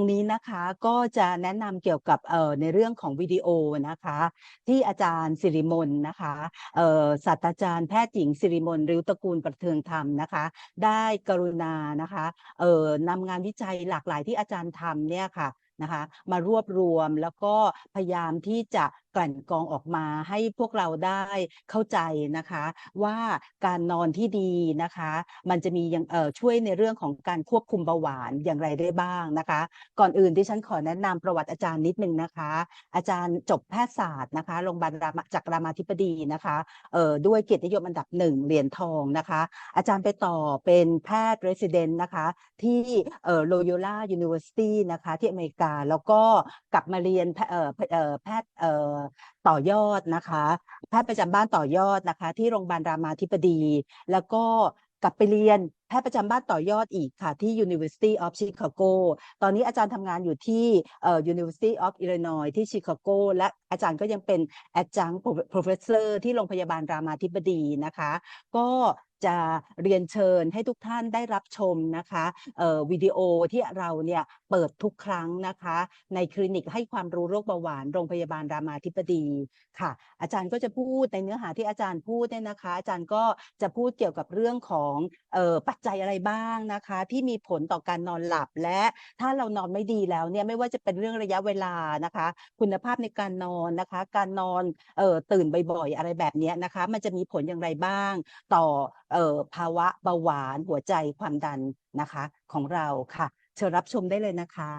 รงนี้นะคะก็จะแนะนำเกี่ยวกับในเรื่องของวิดีโอนะคะ ที่อาจารย์สิริมนนะคะศาสตราจารย์แพทย์หญิงสิริมนริ้วตระกูลประเทืองธรรมนะคะ ได้กรุณานะคะนำงานวิจัยหลากหลายที่อาจารย์ทำเนี่ยค่ะนะคะมารวบรวมแล้วก็พยายามที่จะกลั่นกรองออกมาให้พวกเราได้เข้าใจนะคะ ว่าการนอนที่ดีนะคะ มันจะมีย่างเอ่อช่วยในเรื่องของการควบคุมเบาหวานอย่างไรได้บ้างนะคะ ก่อนอื่นที่ฉันขอแนะนำประวัติอาจารย์นิดนึงนะคะ อาจารย์จบแพทยศาสตร์นะคะโรงพยาบาลจากรามาธิบดีนะคะเอ่อด้วยเกียรตินิยมอันดับหนึ่งเหรียญทองนะคะ อาจารย์ไปต่อเป็นแพทย์ resident นะคะ ที่เอ่อ Loyola University นะคะที่อเมริกาแล้วก็กลับมาเรียนแพเอ่อเอ่อแพทย์เอ่อต่อยอดนะคะแพทย์ประจำบ้านต่อยอดนะคะ ที่โรงพยาบาลรามาธิบดี แล้วก็กลับไปเรียนแพทย์ประจำบ้านต่อยอดอีกค่ะ ที่ University of Chicago ตอนนี้อาจารย์ทำงานอยู่ที่ University of Illinois ที่ชิคาโกและอาจารย์ก็ยังเป็น adjunct professor ที่โรงพยาบาลรามาธิบดีนะคะ ก็ จะเรียนเชิญให้ทุกท่านได้รับชมนะคะวิดีโอที่เราเนี่ยเปิดทุกครั้งนะคะ ในคลินิกให้ความรู้โรคเบาหวานโรงพยาบาลรามาธิบดีค่ะ อาจารย์ก็จะพูดในเนื้อหาที่อาจารย์พูดเนี่ยนะคะ อาจารย์ก็จะพูดเกี่ยวกับเรื่องของออปัจจัยอะไรบ้างนะคะ ที่มีผลต่อการนอนหลับและถ้าเรานอนไม่ดีแล้วเนี่ยไม่ว่าจะเป็นเรื่องระยะเวลานะคะ คุณภาพในการนอนนะคะ การนอนออตื่นบ่อยๆ อะไรแบบนี้นะคะ มันจะมีผลอย่างไรบ้าง ต่อภาวะเบาหวานหัวใจความดันนะคะของเราค่ะ เชิญรับชมได้เลยนะคะ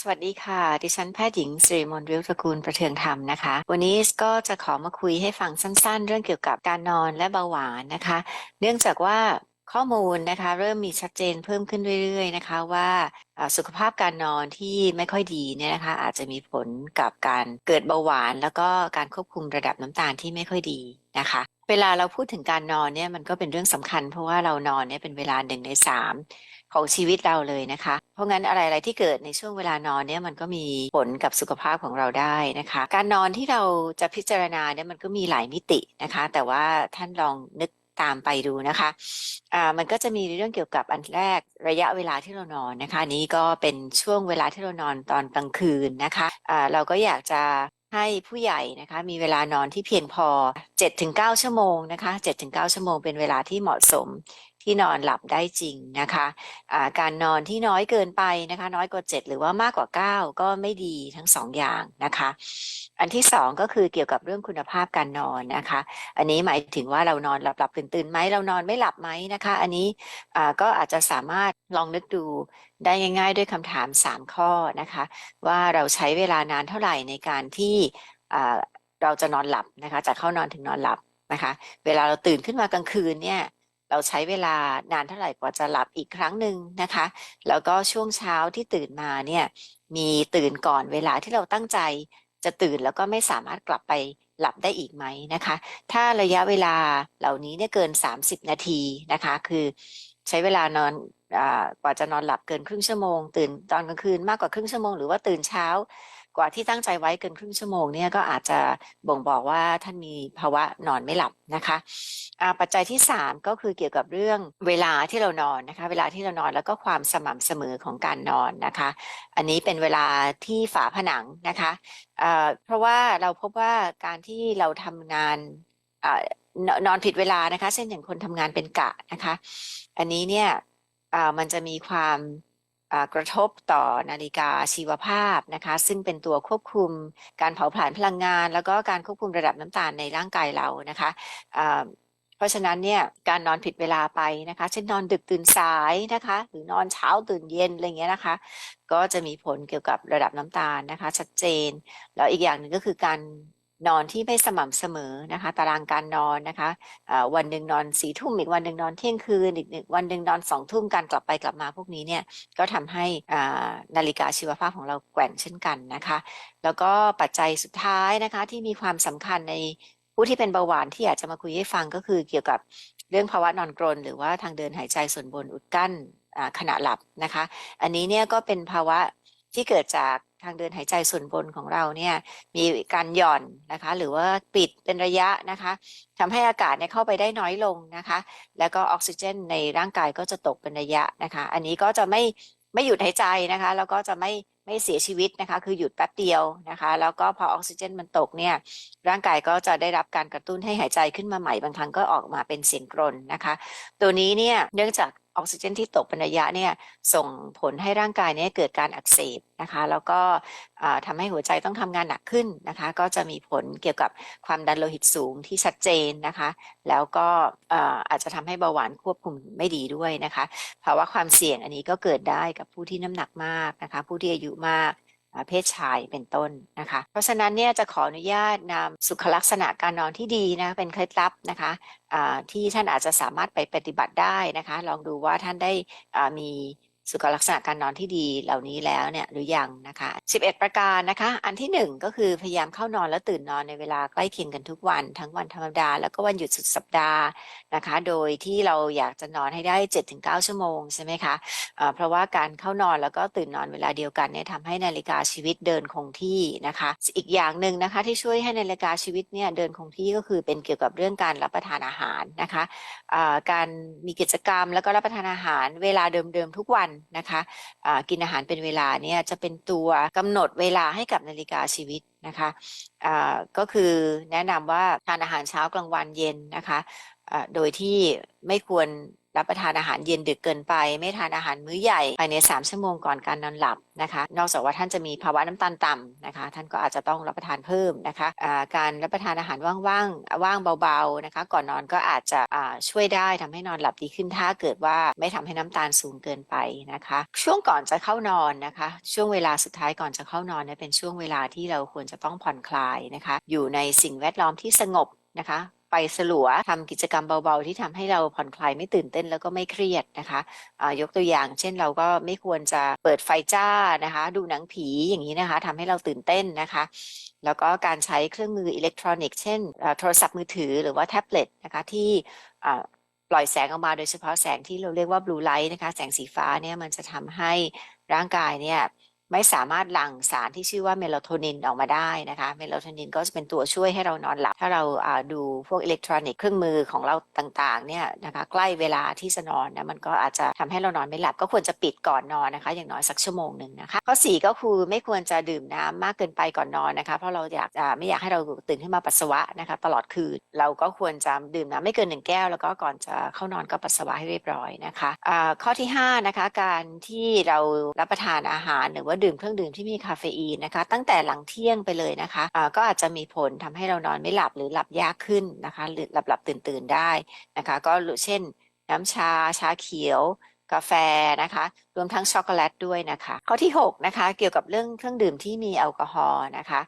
สวัสดีค่ะ ดิฉันแพทย์หญิงสิริมนต์ริ้วตระกูลประเทืองธรรมนะคะ วันนี้ก็จะขอมาคุยให้ฟังสั้นๆ เรื่องเกี่ยวกับการนอนและเบาหวานนะคะ เนื่องจากว่าข้อมูลนะคะเริ่มมีชัดเจนเพิ่มขึ้นเรื่อยๆนะคะว่าอ่าสุขภาพการนอนที่ไม่ค่อยดีเนี่ยนะคะอาจจะมีผลกับการเกิดเบาหวาน แล้วก็การควบคุมระดับน้ำตาลที่ไม่ค่อยดีนะคะ เวลาเราพูดถึงการนอนเนี่ยมันก็เป็นเรื่องสำคัญ เพราะว่าเรานอนเนี่ยเป็นเวลาหนึ่งในสามของชีวิตเราเลยนะคะ เพราะงั้นอะไรๆที่เกิดในช่วงเวลานอนเนี่ยมันก็มีผลกับสุขภาพของเราได้นะคะ การนอนที่เราจะพิจารณาเนี่ยมันก็มีหลายมิตินะคะ แต่ว่าท่านลองนึกตามไปดูนะคะอ่ามันก็จะมีเรื่องเกี่ยวกับอันแรกระยะเวลาที่เรานอนนะคะ นี้ก็เป็นช่วงเวลาที่เรานอนตอนกลางคืนนะคะอ่าเราก็อยากจะ ให้ผู้ใหญ่นะคะมีเวลานอนที่เพียงพอ 7-9 ชั่วโมงนะคะ 7-9 ชั่วโมงเป็นเวลาที่เหมาะสม ที่นอนหลับได้จริงนะคะอ่าการนอนที่น้อยเกินไปนะคะ น้อยกว่า 7 หรือว่ามากกว่า 9 ก็ไม่ดีทั้งสองอย่างนะคะ อันที่สองก็คือเกี่ยวกับเรื่องคุณภาพการนอนนะคะ อันนี้หมายถึงว่าเรานอนหลับหลับตื่นตื่นไหมเรานอนไม่หลับไหมนะคะ อันนี้ก็อาจจะสามารถลองนึกดูได้ง่าย ๆ ด้วยคำถามสามข้อนะคะ ว่าเราใช้เวลานานเท่าไหร่ในการที่เราจะนอนหลับนะคะจากเข้านอนถึงนอนหลับนะคะ เวลาเราตื่นขึ้นมากลางคืนเนี่ย เราใช้เวลานานเท่าไหร่กว่าจะหลับอีกครั้งหนึ่งนะคะ แล้วก็ช่วงเช้าที่ตื่นมาเนี่ยมีตื่นก่อนเวลาที่เราตั้งใจจะตื่นแล้วก็ไม่สามารถกลับไปหลับได้อีกไหมนะคะ ถ้าระยะเวลาเหล่านี้เนี่ยเกิน 30 นาทีนะคะ คือใช้เวลานอนอกว่าจะนอนหลับเกินครึ่งชั่วโมง ตื่นตอนกลางคืนมากกว่าครึ่งชั่วโมง หรือว่าตื่นเช้า กว่าที่ตั้งใจไว้เกินครึ่งชั่วโมงเนี่ยก็อาจจะบ่งบอกว่าท่านมีภาวะนอนไม่หลับนะคะปัจจัยที่สามก็คือเกี่ยวกับเรื่องเวลาที่เรานอนนะคะ เวลาที่เรานอนแล้วก็ความสม่ำเสมอของการนอนนะคะ อันนี้เป็นเวลาที่ฝาผนังนะคะเอ่อเพราะว่าเราพบว่าการที่เราทำงานอนอนผิดเวลานะคะ เช่นอย่างคนทำงานเป็นกะนะคะ อันนี้เนี่ยมันจะมีความ กระทบต่อนาฬิกาชีวภาพนะคะ ซึ่งเป็นตัวควบคุมการเผาผลาญพลังงาน แล้วก็การควบคุมระดับน้ำตาลในร่างกายเรานะคะเพราะฉะนั้นเนี่ยการนอนผิดเวลาไปนะคะ เช่นนอนดึกตื่นสายนะคะ หรือนอนเช้าตื่นเย็นอะไรเงี้ยนะคะ ก็จะมีผลเกี่ยวกับระดับน้ำตาลนะคะ ชัดเจน แล้วอีกอย่างหนึ่งก็คือการ นอนที่ไม่สม่ำเสมอนะคะ ตารางการนอนนะคะะวันหนึ่งนอนสี่ทุ่มอีกวันหนึ่งนอนเที่ยงคืนอีกวันหนึ่งนอนสองทุ่มการกลับไปกลับมาพวกนี้เนี่ยก็ทำให้นาฬิกาชีวภาพของเราแกว่งเช่นกันนะคะ แล้วก็ปัจจัยสุดท้ายนะคะที่มีความสำคัญในผู้ที่เป็นเบาหวานที่อยากจะมาคุยให้ฟังก็คือเกี่ยวกับเรื่องภาวะนอนกรน หรือว่าทางเดินหายใจส่วนบนอุดกั้นขณะหลับนะคะ อันนี้เนี่ยก็เป็นภาวะที่เกิดจาก ทางเดินหายใจส่วนบนของเราเนี่ยมีการหย่อนนะคะ หรือว่าปิดเป็นระยะนะคะทำให้อากาศเนี่ยเข้าไปได้น้อยลงนะคะ แล้วก็ออกซิเจนในร่างกายก็จะตกเป็นระยะนะคะ อันนี้ก็จะไม่ไม่หยุดหายใจนะคะ แล้วก็จะไม่ไม่เสียชีวิตนะคะ คือหยุดแป๊บเดียวนะคะ แล้วก็พอออกซิเจนมันตกเนี่ย ร่างกายก็จะได้รับการกระตุ้นให้หายใจขึ้นมาใหม่ บางครั้งก็ออกมาเป็นเสียงกรนนะคะ ตัวนี้เนี่ย เนื่องจาก ออกซิเจนที่ตกเป็นระยะเนี่ยส่งผลให้ร่างกายเนี่ยเกิดการอักเสบนะคะ แล้วก็ทำาให้หัวใจต้องทำงานหนักขึ้นนะคะ ก็จะมีผลเกี่ยวกับความดันโลหิตสูงที่ชัดเจนนะคะ แล้วก็อาอาจจะทำให้เบาหวานควบคุมไม่ดีด้วยนะคะภาวะความเสี่ยงอันนี้ก็เกิดได้กับผู้ที่น้ำหนักมากนะคะ ผู้ที่อายุมาก เพศชายเป็นต้นนะคะ เพราะฉะนั้นเนี่ยจะขออนุญาตนำสุขลักษณะการนอนที่ดีนะเป็นเคล็ดลับนะคะะที่ท่านอาจจะสามารถไปปฏิบัติได้นะคะ ลองดูว่าท่านได้มี สุขลักษณะการนอนที่ดีเหล่านี้แล้วเนี่ยหรือยังนะคะ 11 ประการนะคะ อันที่หนึ่งก็คือพยายามเข้านอนและตื่นนอนในเวลาใกล้เคียงกันทุกวัน ทั้งวันธรรมดา แล้วก็วันหยุดสุดสัปดาห์นะคะ โดยที่เราอยากจะนอนให้ได้ 7-9 ชั่วโมงใช่ไหมคะอ่าเพราะว่าการเข้านอนแล้วก็ตื่นนอนเวลาเดียวกันเนี่ยทำให้นาฬิกาชีวิตเดินคงที่นะคะ อีกอย่างหนึ่งนะคะที่ช่วยให้นาฬิกาชีวิตเนี่ยเดินคงที่ก็คือเป็นเกี่ยวกับเรื่องการรับประทานอาหารนะคะอ่าการมีกิจกรรมแล้วก็รับประทานอาหารเวลาเดิมๆทุกวันนะคะะกินอาหารเป็นเวลาเนี่ยจะเป็นตัวกำหนดเวลาให้กับนาฬิกาชีวิตนะคะะก็คือแนะนำว่าทานอาหารเช้ากลางวันเย็นนะคะะโดยที่ไม่ควร รับประทานอาหารเย็นดึกเกินไป ไม่ทานอาหารมื้อใหญ่ภายใน 3 ชั่วโมงก่อนการนอนหลับนะคะ นอกจากว่าท่านจะมีภาวะน้ำตาลต่ำนะคะ ท่านก็อาจจะต้องรับประทานเพิ่มนะคะอ่าการรับประทานอาหารว่างๆว่างเบาๆนะคะ ก่อนนอนก็อาจจะช่วยได้ทำให้นอนหลับดีขึ้นถ้าเกิดว่าไม่ทำให้น้ำตาลสูงเกินไปนะคะ ช่วงก่อนจะเข้านอนนะคะ ช่วงเวลาสุดท้ายก่อนจะเข้านอนเนี่ยเป็นช่วงเวลาที่เราควรจะต้องผ่อนคลายนะคะ อยู่ในสิ่งแวดล้อมที่สงบนะคะ ไปสลัวทำกิจกรรมเบาๆ ที่ทำให้เราผ่อนคลายไม่ตื่นเต้นแล้วก็ไม่เครียดนะคะอ่ายกตัวอย่าง เช่นเราก็ไม่ควรจะเปิดไฟจ้านะคะ ดูหนังผีอย่างนี้นะคะทำให้เราตื่นเต้นนะคะแล้วก็การใช้เครื่องมืออิเล็กทรอนิกส์เช่นโทรศัพท์มือถือหรือว่าแท็บเล็ตนะคะที่ปล่อยแสงออกมาโดยเฉพาะแสงที่เราเรียกว่าบลูไลท์นะคะแสงสีฟ้าเนี่ยมันจะทำให้ร่างกายเนี่ย ไม่สามารถหลั่งสารที่ชื่อว่าเมลาโทนินออกมาได้นะคะ เมลาโทนินก็จะเป็นตัวช่วยให้เรานอนหลับ ถ้าเราดูพวกอิเล็กทรอนิกส์เครื่องมือของเราต่างๆเนี่ยนะคะใกล้เวลาที่จะนอนนะมันก็อาจจะทำให้เรานอนไม่หลับก็ควรจะปิดก่อนนอนนะคะ อย่างน้อยสักชั่วโมงหนึ่งนะคะข้อสี่ก็คือไม่ควรจะดื่มน้ำมากเกินไปก่อนนอนนะคะ เพราะเราอยากจะไม่อยากให้เราตื่นขึ้นมาปัสสาวะนะคะ ตลอดคืนเราก็ควรจะดื่มน้ำไม่เกินหนึ่งแก้ว แล้วก็ก่อนจะเข้านอนก็ปัสสาวะให้เรียบร้อยนะคะอ่าข้อที่ห้านะคะการที่เรารับประทานอาหารหรือว่าดื่มเครื่องดื่มที่มีคาเฟอีนนะคะ ตั้งแต่หลังเที่ยงไปเลยนะคะะก็อาจจะมีผลทำให้เรานอนไม่หลับหรือหลับยากขึ้นนะคะ หรือหลับหลับตื่นตื่นได้นะคะ ก็เช่น น้ำชาชาเขียว กาแฟนะคะ รวมทั้งช็อกโกแลตด้วยนะคะ ข้อที่6นะคะเกี่ยวกับเรื่องเครื่องดื่มที่มีแอลกอฮอล์นะคะ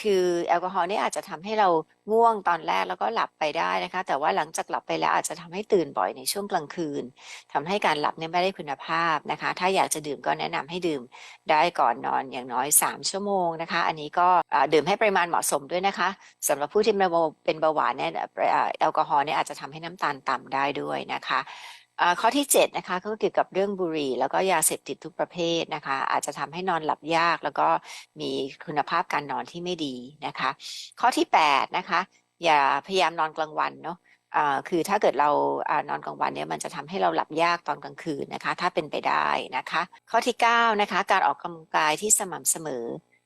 คือแอลกอฮอล์นี่อาจจะทำให้เราง่วงตอนแรกแล้วก็หลับไปได้นะคะ แต่ว่าหลังจากหลับไปแล้วอาจจะทำให้ตื่นบ่อยในช่วงกลางคืนทำให้การหลับเนี่ยไม่ได้คุณภาพนะคะ ถ้าอยากจะดื่มก็แนะนำให้ดื่มได้ก่อนนอนอย่างน้อย 3 ชั่วโมงนะคะ อันนี้ก็ดื่มให้ปริมาณเหมาะสมด้วยนะคะสำหรับผู้ที่เป็นเบาเป็นเบาหวานเนี่ยแอลกอฮอล์เนี่ยอาจจะทำให้น้ำตาลต่ำได้ด้วยนะคะ ข้อที่7นะคะก็เกี่ยวกับเรื่องบุหรี่ แล้วก็ยาเสพติดทุกประเภทนะคะ อาจจะทำให้นอนหลับยาก แล้วก็มีคุณภาพการนอนที่ไม่ดีนะคะ ข้อที่8นะคะอย่าพยายามนอนกลางวันเนาะคือถ้าเกิดเรานอนกลางวันเนี่ยมันจะทำให้เราหลับยากตอนกลางคืนนะคะ ถ้าเป็นไปได้นะคะ ข้อที่9นะคะการออกกำลังกายที่สม่ำเสมอ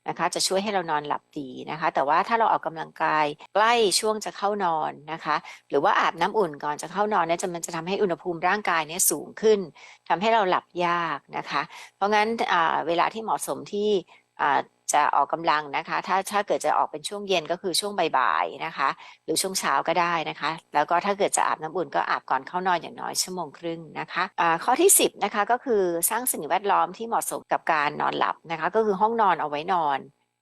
นะคะ จะช่วยให้เรานอนหลับดีนะคะ แต่ว่าถ้าเราออกกำลังกายใกล้ช่วงจะเข้านอนนะคะ หรือว่าอาบน้ำอุ่นก่อนจะเข้านอนเนี่ยจะมันจะทำให้อุณหภูมิร่างกายเนี่ยสูงขึ้นทำให้เราหลับยากนะคะ เพราะงั้นเวลาที่เหมาะสมที่ จะออกกำลังนะคะ ถ้าถ้าเกิดจะออกเป็นช่วงเย็นก็คือช่วงบ่ายๆนะคะ หรือช่วงเช้าก็ได้นะคะ แล้วก็ถ้าเกิดจะอาบน้ำอุ่นก็อาบก่อนเข้านอนอย่างน้อยชั่วโมงครึ่งนะคะอ่าข้อที่ 10นะคะก็คือสร้างสิ่งแวดล้อมที่เหมาะสมกับการนอนหลับนะคะ ก็คือห้องนอนเอาไว้นอน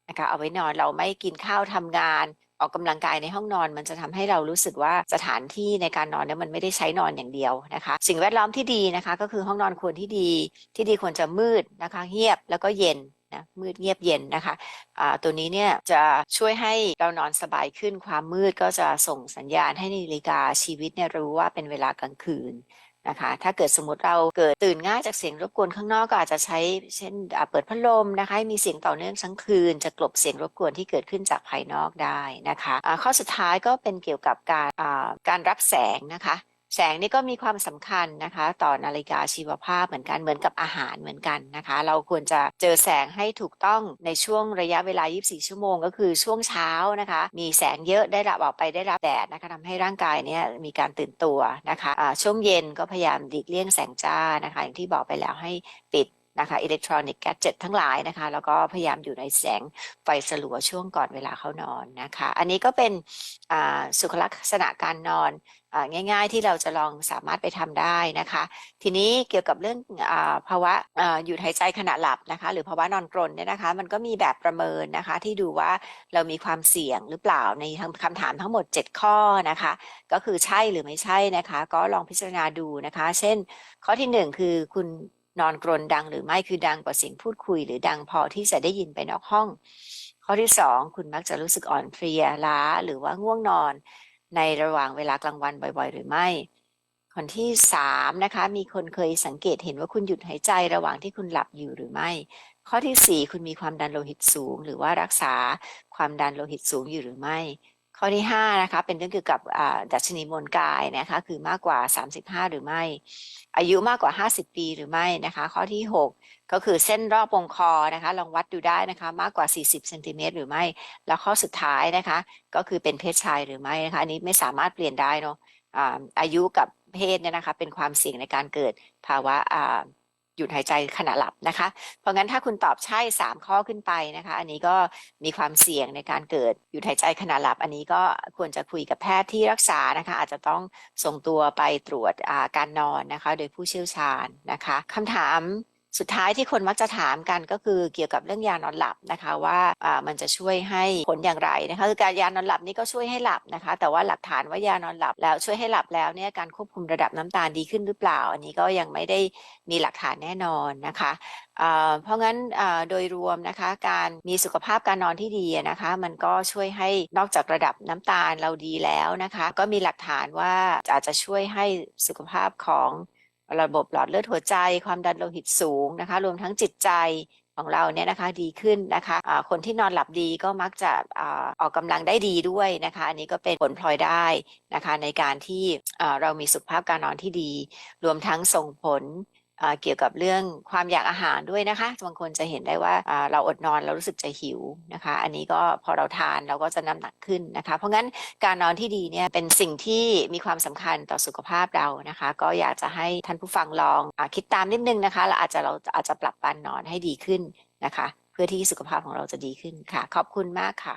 นะคะเอาไว้นอนเราไม่กินข้าวทำงานออกกำลังกายในห้องนอนมันจะทำให้เรารู้สึกว่าสถานที่ในการนอนเนี่ยมันไม่ได้ใช้นอนอย่างเดียวนะคะ สิ่งแวดล้อมที่ดีนะคะ ก็คือห้องนอนควรที่ดีที่ดีควรจะมืดนะคะเงียบแล้วก็เย็น นะมืดเงียบเย็นนะคะอ่าตัวนี้เนี่ยจะช่วยให้เรานอนสบายขึ้นความมืดก็จะส่งสัญญาณให้นาฬิกาชีวิตเนี่ยรู้ว่าเป็นเวลากลางคืนนะคะถ้าเกิดสมมติเราเกิดตื่นง่ายจากเสียงรบกวนข้างนอกก็อาจจะใช้เช่นเปิดพัดลมนะคะมีเสียงต่อเนื่องทั้งคืน จะกลบเสียงรบกวนที่เกิดขึ้นจากภายนอกได้นะคะอ่าข้อสุดท้ายก็เป็นเกี่ยวกับการการรับแสงนะคะ แสงนี่ก็มีความสำคัญนะคะ ต่อนาฬิกาชีวภาพเหมือนกันเหมือนกับอาหารเหมือนกันนะคะ เราควรจะเจอแสงให้ถูกต้องในช่วงระยะเวลา 24 ชั่วโมง ก็คือช่วงเช้านะคะ มีแสงเยอะได้รับออกไปได้รับแดดนะคะทำให้ร่างกายเนี่ยมีการตื่นตัวนะคะอ่าช่วงเย็นก็พยายามหลีกเลี่ยงแสงจ้านะคะ อย่างที่บอกไปแล้วให้ปิดนะคะอิเล็กทรอนิกส์แกจ e t ทั้งหลายนะคะ แล้วก็พยายามอยู่ในแสงไฟสลัวช่วงก่อนเวลาเข้านอนนะคะ อันนี้ก็เป็นสุขลักษณะการนอน ง่าย ๆ ที่เราจะลองสามารถไปทำได้นะคะ ทีนี้เกี่ยวกับเรื่องอภาวะหยุดหายใจขณะหลับนะคะ หรือภาวะนอนกรนเนี่ยนะคะ มันก็มีแบบประเมินนะคะ ที่ดูว่าเรามีความเสี่ยงหรือเปล่าในคำถามทั้งหมด 7 ข้อนะคะ ก็คือใช่หรือไม่ใช่นะคะ ก็ลองพิจารณาดูนะคะ เช่น ข้อที่หนึ่งคือคุณนอนกรนดังหรือไม่คือดังกว่าเสียงพูดคุย หรือดังพอที่จะได้ยินไปนอกห้อง ข้อที่สองคุณมักจะรู้สึกอ่อนเพลียล้าหรือว่าง่วงนอน ในระหว่างเวลากลางวันบ่อย ๆ หรือไม่คนที่สามนะคะมีคนเคยสังเกตเห็นว่าคุณหยุดหายใจระหว่างที่คุณหลับอยู่หรือไม่ ข้อที่สี่คุณมีความดันโลหิตสูง หรือว่ารักษาความดันโลหิตสูงอยู่หรือไม่ ข้อที่ห้านะคะเป็นเรื่องเกี่ยวกับดัชนีมวลกายนะคะคือมากกว่า 35 หรือไม่ อายุมากกว่า 50 ปีหรือไม่นะคะ ข้อที่ 6 ก็คือเส้นรอบวงคอนะคะลองวัดดูได้นะคะมากกว่า 40เซนติเมตรหรือไม่ แล้วข้อสุดท้ายนะคะ ก็คือเป็นเพศชายหรือไม่นะคะอันนี้ไม่สามารถเปลี่ยนได้เนาะอาอายุกับเพศเนี่ยนะคะเป็นความเสี่ยงในการเกิดภาวะอ่า หยุดหายใจขณะหลับนะคะ เพราะงั้นถ้าคุณตอบใช่ 3 ข้อขึ้นไปนะคะ อันนี้ก็มีความเสี่ยงในการเกิดหยุดหายใจขณะหลับ อันนี้ก็ควรจะคุยกับแพทย์ที่รักษานะคะ อาจจะต้องส่งตัวไปตรวจการนอนนะคะ โดยผู้เชี่ยวชาญนะคะคำถาม สุดท้ายที่คนมักจะถามกันก็คือเกี่ยวกับเรื่องยานอนหลับนะคะว่ามันจะช่วยให้ผลอย่างไรนะคะคือการยานอนหลับนี่ก็ช่วยให้หลับนะคะ แต่ว่าหลักฐานว่ายานอนหลับแล้วช่วยให้หลับแล้วเนี่ยการควบคุมระดับน้ำตาลดีขึ้นหรือเปล่า อันนี้ก็ยังไม่ได้มีหลักฐานแน่นอนนะคะเพราะงั้นโดยรวมนะคะการมีสุขภาพการนอนที่ดีนะคะ มันก็ช่วยให้นอกจากระดับน้ำตาลเราดีแล้วนะคะ ก็มีหลักฐานว่าอาจจะช่วยให้สุขภาพของ ระบบหลอดเลือดหัวใจ ความดันโลหิตสูงนะคะ รวมทั้งจิตใจของเราเนี่ยนะคะดีขึ้นนะคะะคนที่นอนหลับดีก็มักจะอออกกำลังได้ดีด้วยนะคะ อันนี้ก็เป็นผลพลอยได้นะคะในการที่เรามีสุขภาพการนอนที่ดี รวมทั้งส่งผล เกี่ยวกับเรื่องความอยากอาหารด้วยนะคะบางคนจะเห็นได้ว่าเราอดนอนเรารู้สึกจะหิวนะคะ อันนี้ก็พอเราทานเราก็จะน้ำหนักขึ้นนะคะ เพราะงั้นการนอนที่ดีเนี่ยเป็นสิ่งที่มีความสำคัญต่อสุขภาพเรานะคะ ก็อยากจะให้ท่านผู้ฟังลองอคิดตามนิดนึงนะคะแล้วอาจจะเราอาจจะปรับการนอนให้ดีขึ้นนะคะ เพื่อที่สุขภาพของเราจะดีขึ้นค่ะ ขอบคุณมากค่ะ